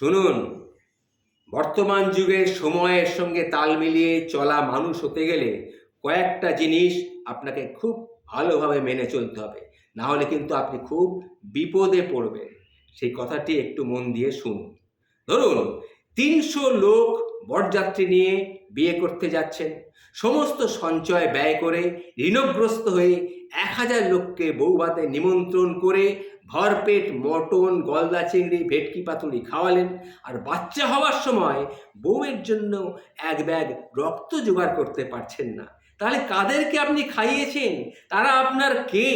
শুনুন, বর্তমান যুগে সময়ের সঙ্গে তাল মিলিয়ে চলা মানুষ হতে গেলে কয়েকটা জিনিস আপনাকে খুব ভালোভাবে মেনে চলতে হবে। না হলে কিন্তু আপনি খুব বিপদে পড়বেন। সেই কথাটি একটু মন দিয়ে শুনুন। ধরুন, তিনশো লোক বরযাত্রী নিয়ে বিয়ে করতে যাচ্ছেন। সমস্ত সঞ্চয় ব্যয় করে ঋণগ্রস্ত হয়ে এক হাজার লোককে বৌভাতে নিমন্ত্রণ করে ভরপেট মটন, গলদা চিংড়ি, ভেটকি পাতুরি খাওয়ালেন। আর বাচ্চা হওয়ার সময় বউয়ের জন্য এক ব্যাগ রক্ত জোগাড় করতে পারছেন না। তাহলে কাদেরকে আপনি খাইয়েছেন? তারা আপনার কে?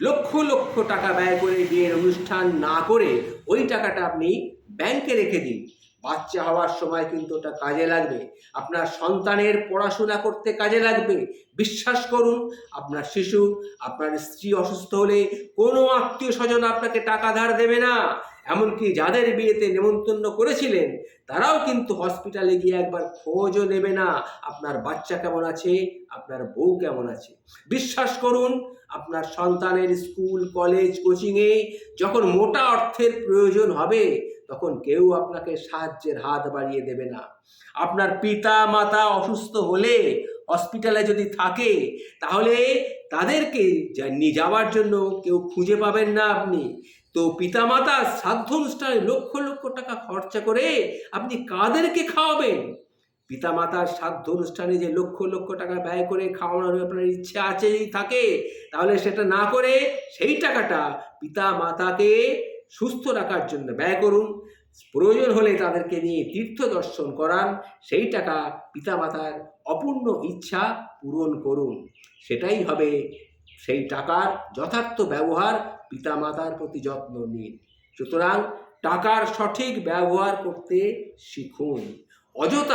লক্ষ লক্ষ টাকা ব্যয় করে বিয়ের অনুষ্ঠান না করে ওই টাকাটা আপনি ব্যাংকে রেখে দিন। বাচ্চা হওয়ার সময় কিন্তু ওটা কাজে লাগবে। আপনার সন্তানের পড়াশোনা করতে কাজে লাগবে। বিশ্বাস করুন, আপনার শিশু, আপনার স্ত্রী অসুস্থ হলে কোনো আত্মীয় স্বজন আপনাকে টাকা ধার দেবে না। এমনকি যাদের বিয়েতে নেমন্তন্ন করেছিলেন, তারাও কিন্তু হসপিটালে গিয়ে একবার খোঁজও নেবে না আপনার বাচ্চা কেমন আছে, আপনার বউ কেমন আছে। বিশ্বাস করুন, আপনার সন্তানের স্কুল, কলেজ, কোচিংয়ে যখন মোটা অর্থের প্রয়োজন হবে তখন কেউ আপনাকে সাহায্যের হাত বাড়িয়ে দেবে না। আপনার পিতা মাতা অসুস্থ হলে হসপিটালে যদি থাকে, তাহলে তাদেরকে নিয়ে যাওয়ার জন্য কেউ খুঁজে পাবেন না আপনি। তো পিতা পিতামাতা শ্রাদ্ধ অনুষ্ঠানে লক্ষ লক্ষ টাকা খরচা করে আপনি কাদেরকে খাওয়াবেন? পিতামাতার শ্রাদ্ধ অনুষ্ঠানে যে লক্ষ লক্ষ টাকা ব্যয় করে খাওয়ানোর আপনার ইচ্ছা আছে, যদি থাকে, তাহলে সেটা না করে সেই টাকাটা পিতা মাতাকে সুস্থ রাখার জন্য ব্যয় করুন। প্রয়োজন হলে তাদেরকে নিয়ে তীর্থ দর্শন করান। সেই টাকা পিতামাতার অপূর্ণ ইচ্ছা পূরণ করুন। সেটাই হবে সেই টাকার যথার্থ ব্যবহার পিতামাতার প্রতি যত্ন নিন। সুতরাং টাকার সঠিক ব্যবহার করতে শিখুন। অযথা